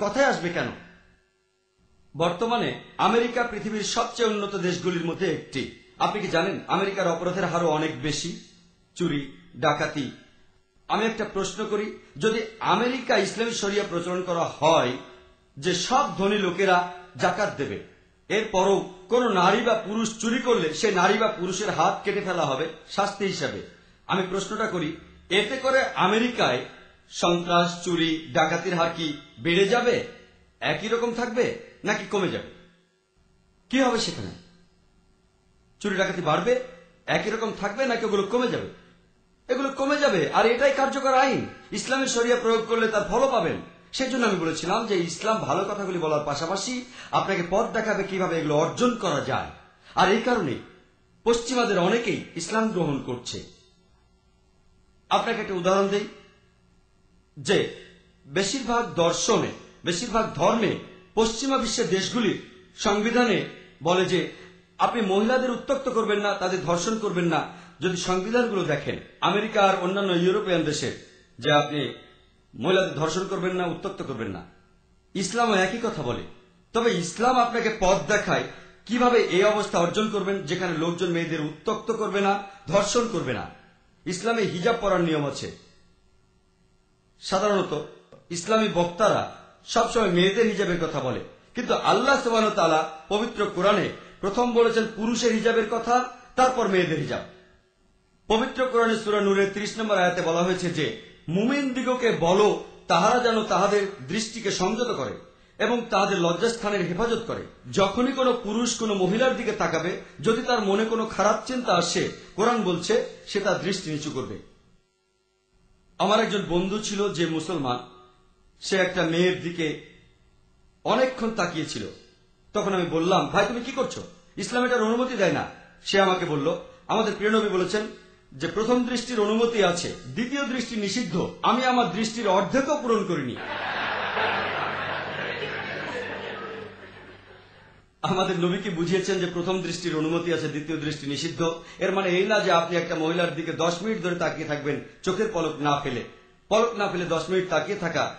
কথায় আসবে কেন? বর্তমানে আমেরিকা পৃথিবীর সবচেয়ে উন্নত দেশগুলির মধ্যে একটি। আপনি কি জানেন আমেরিকার অপরাধের হারও অনেক বেশি? চুরি, ডাকাতি। আমি একটা প্রশ্ন করি, যদি আমেরিকা ইসলামী শরিয়া প্রচলন করা হয়, যে সব ধনী লোকেরা জাকাত দেবে, এরপরও কোন নারী বা পুরুষ চুরি করলে সে নারী বা পুরুষের হাত কেটে ফেলা হবে, শাস্তি হিসাবে। আমি প্রশ্নটা করি, এতে করে আমেরিকায় সন্ত্রাস, চুরি, ডাকাতির হার কি বেড়ে যাবে? একই রকম থাকবে নাকি কমে যাবে? কি হবে সেখানে? চুরি, ডাকাতি বাড়বে? একই রকম থাকবে নাকি ওগুলো কমে যাবে? এগুলো কমে যাবে, আর এটাই কার্যকর আইন। ইসলামের শরিয়া প্রয়োগ করলে তার ফলও পাবেন। সেই জন্য আমি বলেছিলাম যে ইসলাম ভালো কথাগুলি বলার পাশাপাশি আপনাকে পথ দেখাবে কীভাবে এগুলো অর্জন করা যায়। আর এই কারণে পশ্চিমাদের অনেকেই ইসলাম গ্রহণ করছে। আপনাকে একটা উদাহরণ দেই। যে বেশিরভাগ দর্শনে, বেশিরভাগ ধর্মে পশ্চিমা বিশ্বের দেশগুলির সংবিধানে বলে যে আপনি মহিলাদের উত্তক্ত করবেন না, তাদের ধর্ষণ করবেন না। যদি সংবিধানগুলো দেখেন, আমেরিকা আর অন্যান্য ইউরোপিয়ান দেশে, যে আপনি মহিলাদের ধর্ষণ করবেন না উত্তক্ত করবেন না। ইসলামও একই কথা বলে। তবে ইসলাম আপনাকে পথ দেখায় কীভাবে এই অবস্থা অর্জন করবেন, যেখানে লোকজন মেয়েদের উত্তক্ত করবে না, ধর্ষণ করবে না। ইসলামে হিজাব পরার নিয়ম আছে। সাধারণত ইসলামী বক্তারা সবসময় মেয়েদের হিজাবের কথা বলে। কিন্তু আল্লাহ তালা পবিত্র কোরআনে প্রথম বলেছেন পুরুষের হিজাবের কথা, তারপর মেয়েদের হিজাব। পবিত্র কোরআনে সুরা নূরের ত্রিশ নম্বর আয়াতে বলা হয়েছে যে, মুমিন দিগকে বলো, তাহারা যেন তাহাদের দৃষ্টিকে সংযত করে এবং তাহাদের লজ্জাস্থানের হেফাজত করে। যখনই কোনো পুরুষ কোনো মহিলার দিকে তাকাবে, যদি তার মনে কোনো খারাপ চিন্তা আসে, কোরআন বলছে, সে তার দৃষ্টি নিচু করবে। আমার একজন বন্ধু ছিল যে মুসলমান, সে একটা মেয়ের দিকে অনেকক্ষণ তাকিয়েছিল। তখন আমি বললাম, ভাই, তুমি কি করছ? ইসলাম এটার অনুমতি দেয় না। সে আমাকে বলল, আমাদের প্রিয়নবী বলেছেন যে প্রথম দৃষ্টির অনুমতি আছে, দ্বিতীয় দৃষ্টি নিষিদ্ধ। আমি আমার দৃষ্টির অর্ধেকও পূরণ করিনি। আমাদের নবীকে বুঝিয়েছেন যে প্রথম দৃষ্টির অনুমতি আছে, দ্বিতীয় দৃষ্টি নিষিদ্ধ। এর মানে এই না যে আপনি একটা মহিলার দিকে দশ মিনিট ধরে তাকিয়ে থাকবেন, চোখের পলক না ফেলে। পলক না ফেলে দশ মিনিট তাকিয়ে থাকা।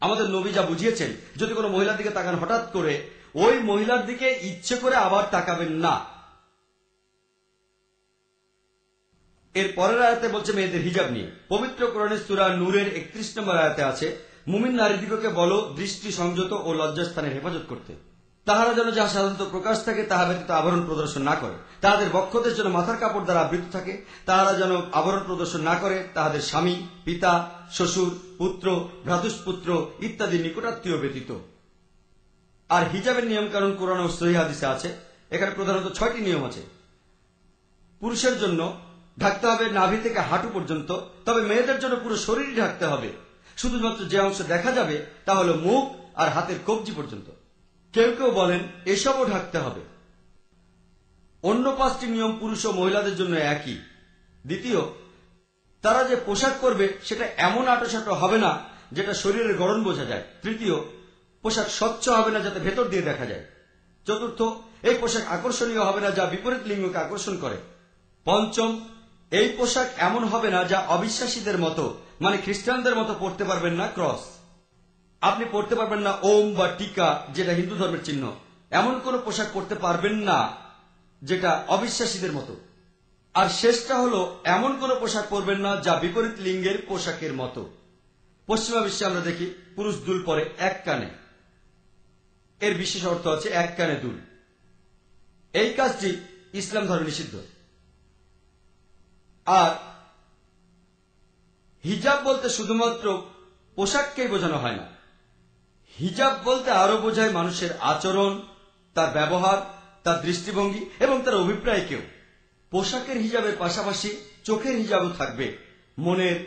আমাদের নবী যা বুঝিয়েছেন, যদি কোনো মহিলার দিকে তাকান হঠাৎ করে, ওই মহিলার দিকে ইচ্ছে করে আবার তাকাবেন না। এর পরের আয়াতে বলছে মেয়েদের হিজাব নিয়ে। পবিত্র কোরআনের সুরা নূরের একত্রিশ নম্বর আয়াতে আছে, মুমিন নারীদিগকে বলো দৃষ্টি সংযত ও লজ্জাস্থানের হেফাজত করতে। তাহারা যেন যা সাধারণত প্রকাশ থাকে, তাহা ব্যতীত আবরণ প্রদর্শন না করে। তাহাদের বক্ষদের যেন মাথার কাপড় দ্বারা আবৃত থাকে, তাহারা যেন আবরণ প্রদর্শন না করে, তাহাদের স্বামী, পিতা, শ্বশুর, পুত্র, ভ্রাতুষ্পুত্র ইত্যাদি নিকটাত্মীয় ব্যতীত। আর হিজাবের নিয়ম কারণ কোরআন ও সহি হাদিসে আছে। এখানে প্রধানত ছয়টি নিয়ম আছে। পুরুষের জন্য ঢাকতে হবে নাভি থেকে হাঁটু পর্যন্ত, তবে মেয়েদের জন্য পুরো শরীরই ঢাকতে হবে। শুধুমাত্র যে অংশ দেখা যাবে, তা হল মুখ আর হাতের কবজি পর্যন্ত। কেউ কেউ বলেন, এসবও ঢাকতে হবে। অন্য পাঁচটি নিয়ম পুরুষ ও মহিলাদের জন্য একই। দ্বিতীয়, তারা যে পোশাক করবে সেটা এমন আটোসাটো হবে না, যেটা শরীরের গড়ন বোঝা যায়। তৃতীয়, পোশাক স্বচ্ছ হবে না, যাতে ভেতর দিয়ে দেখা যায়। চতুর্থ, এই পোশাক আকর্ষণীয় হবে না, যা বিপরীত লিঙ্গকে আকর্ষণ করে। পঞ্চম, এই পোশাক এমন হবে না, যা অবিশ্বাসীদের মতো মানে খ্রিস্টানদের মতো পড়তে পারবেন না, ক্রস। আপনি পড়তে পারবেন না ওম বা টিকা, যেটা হিন্দু ধর্মের চিহ্ন। এমন কোন পোশাক পড়তে পারবেন না, যেটা অবিশ্বাসীদের মতো। আর শেষটা হলো, এমন কোন পোশাক পরবেন না, যা বিপরীত লিঙ্গের পোশাকের মতো। পশ্চিমা বিশ্বে আমরা দেখি, পুরুষ দুল পরে এক কানে। এর বিশেষ অর্থ আছে এক কানে দুল। এই কাজটি ইসলাম ধর্মে নিষিদ্ধ। আর হিজাব বলতে শুধুমাত্র পোশাককেই বোঝানো হয় না। হিজাব বলতে আরও বোঝায় মানুষের আচরণ, তার ব্যবহার, তার দৃষ্টিভঙ্গি এবং তার অভিপ্রায়কেও পোশাকের হিজাবের পাশাপাশি চোখের হিজাবও থাকবে, মনের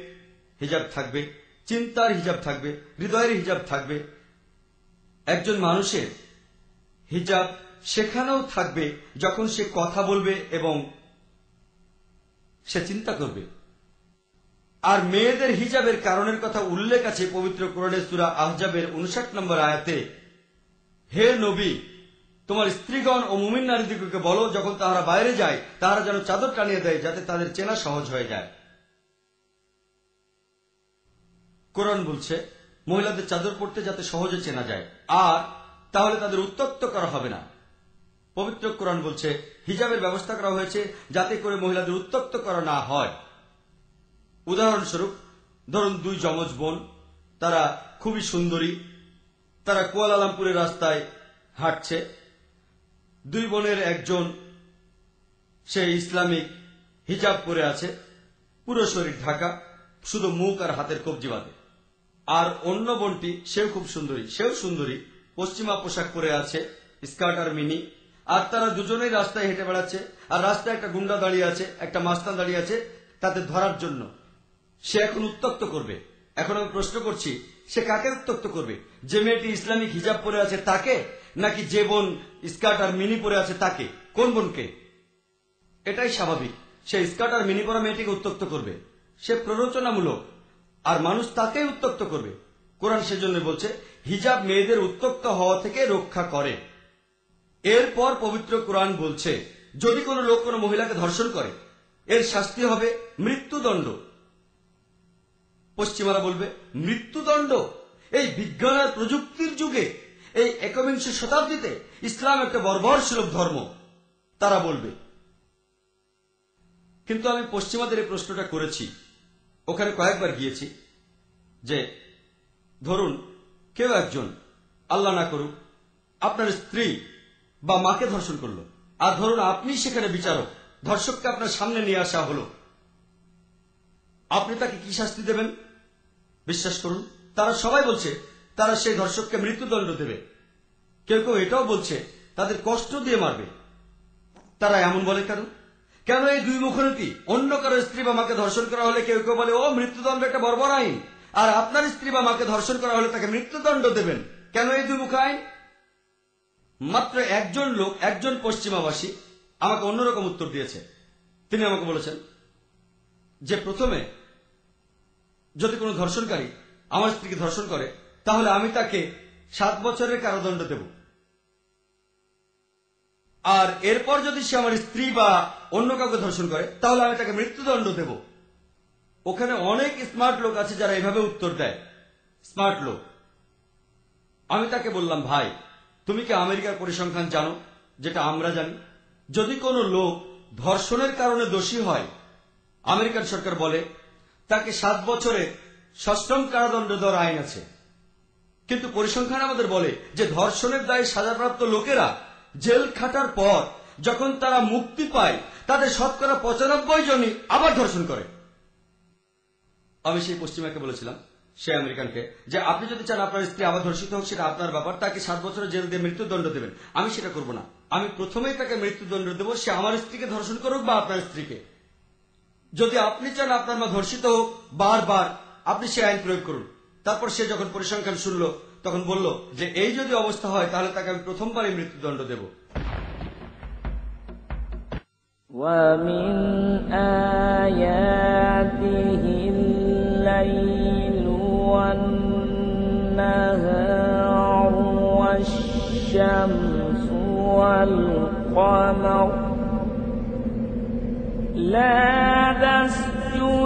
হিজাব থাকবে, চিন্তার হিজাব থাকবে, হৃদয়ের হিজাব থাকবে। একজন মানুষের হিজাব সেখানেও থাকবে যখন সে কথা বলবে এবং সে চিন্তা করবে। আর মেয়েদের হিজাবের কারণের কথা উল্লেখ আছে পবিত্র কোরআনের সুরা আহজাবের উনষাট নম্বর আয়াতে। হে নবী, তোমার স্ত্রীগণ ও মুমিন নারীদিগকে বলো, যখন তাহারা বাইরে যায়, তাহারা যেন চাদর টানিয়ে দেয়, যাতে তাদের চেনা সহজ হয়ে যায়। কোরআন বলছে, মহিলাদের চাদর পড়তে যাতে সহজে চেনা যায়, আর তাহলে তাদের উত্তক্ত করা হবে না। পবিত্র কোরআন বলছে, হিজাবের ব্যবস্থা করা হয়েছে যাতে করে মহিলাদের উত্তক্ত করা না হয়। উদাহরণস্বরূপ, ধরুন দুই যমজ বোন, তারা খুবই সুন্দরী, তারা কুয়ালালামপুরের রাস্তায় হাঁটছে। দুই বোনের একজন, সে ইসলামিক, হিজাব পরে আছে, পুরো শরীর ঢাকা, শুধু মুখ আর হাতের কবজি বাঁধে। আর অন্য বোনটি, সেও খুব সুন্দরী, সেও সুন্দরী, পশ্চিমা পোশাক পরে আছে, স্কার্ট আর মিনি, আর তারা দুজনেই রাস্তায় হেঁটে বেড়াচ্ছে, আর রাস্তায় একটা গুন্ডা দাঁড়িয়ে আছে, একটা মাস্তান দাঁড়িয়ে আছে, তাদের ধরার জন্য। সে এখন উত্তক্ত করবে। এখন আমি প্রশ্ন করছি, সে কাকে উত্তক্ত করবে? যে মেয়েটি ইসলামিক হিজাব পরে আছে তাকে, নাকি যে বোন স্কার্ট আর মিনি পরে আছে তাকে? কোন বোনকে? এটাই স্বাভাবিক। সে স্কার্ট আর মিনি পরা মেয়েটিকে উত্তক্ত করবে। সে প্ররোচনামূলক। আর মানুষ তাকেই উত্তক্ত করবে। কোরআন সেজন্য বলছে, হিজাব মেয়েদের উত্তক্ত হওয়া থেকে রক্ষা করে। এরপর পবিত্র কোরআন বলছে, যদি কোনো লোক কোনো মহিলাকে ধর্ষণ করে, এর শাস্তি হবে মৃত্যুদণ্ড। পশ্চিমারা বলবে, মৃত্যুদণ্ড। এই বিজ্ঞান আর প্রযুক্তির যুগে, এই একবিংশ শতাব্দীতে ইসলাম একটা বর্বর ধর্ম। তারা বলবে, কিন্তু আমি পশ্চিমাদের এই প্রশ্নটা করেছি, ওখানে কয়েকবার গিয়েছি, যে, ধরুন, কেউ একজন, আল্লাহ না করুক, আপনার স্ত্রী বা মাকে ধর্ষণ করল। আর ধরুন, আপনি সেখানে বিচারক, ধর্ষককে আপনার সামনে নিয়ে আসা হলো। আপনি তাকে কি শাস্তি দেবেন? বিশ্বাস করুন, তারা সবাই বলছে, তারা সেই ধর্ষককে মৃত্যুদণ্ড দেবে। কেউ কেউ এটাও বলছে, তাদের কষ্ট দিয়ে মারবে। তারা এমন বলে কেন? কেন এই দুই মুখনীতি অন্য কারও স্ত্রী বা মাকে ধর্ষণ করা হলে কেউ কেউ বলে, ও, মৃত্যুদণ্ড একটা বর্বর আইন। আর আপনার স্ত্রী বা মাকে ধর্ষণ করা হলে তাকে মৃত্যুদণ্ড দেবেন। কেন এই দুই মুখ আইন? মাত্র একজন লোক, একজন পশ্চিমাবাসী আমাকে অন্যরকম উত্তর দিয়েছে। তিনি আমাকে বলেছেন যে প্রথমে যদি কোনো ধর্ষণকারী আমার স্ত্রীকে ধর্ষণ করে, তাহলে আমি তাকে সাত বছরের কারাদণ্ড দেব। আর এরপর যদি সে আমার স্ত্রী বা অন্য কাউকে ধর্ষণ করে, তাহলে আমি তাকে মৃত্যুদণ্ড দেব। ওখানে অনেক স্মার্ট লোক আছে যারা এভাবে উত্তর দেয়। স্মার্ট লোক। আমি তাকে বললাম, ভাই, তুমি কি আমেরিকার পরিসংখ্যান জানো, যেটা আমরা জানি? যদি কোনো লোক ধর্ষণের কারণে দোষী হয়, আমেরিকান সরকার বলে তাকে সাত বছরে সশ্রম কারাদণ্ড দেওয়ার আইন আছে। কিন্তু পরিসংখ্যান আমাদের বলে যে ধর্ষণের দায়ে সাজাপ্রাপ্ত লোকেরা জেল খাটার পর যখন তারা মুক্তি পায়, তাদের শতকরা পঁচানব্বই জনই আবার ধর্ষণ করে। আমি সেই পশ্চিমাকে বলেছিলাম সে আমেরিকানকে, যে আপনি যদি চান আপনার স্ত্রী আবার ধর্ষিত হোক, সেটা আপনার ব্যাপার, তাকে সাত বছরের জেল দিয়ে মৃত্যুদণ্ড দেবেন। আমি সেটা করব না। আমি প্রথমেই তাকে মৃত্যুদণ্ড দেবো, সে আমার স্ত্রীকে ধর্ষণ করুক বা আপনার স্ত্রীকে। যদি আপনি চান আপনার মা ধর্ষিত হোক বারবার আপনি সে আইন প্রয়োগ করুন তারপর সে যখন পরিসংখ্যান শুনল তখন বলল যে এই যদি অবস্থা হয় তাহলে তাকে আমি প্রথমবারই মৃত্যুদণ্ড দেব ومن آياته الليل والنهار والشمس والقمر لا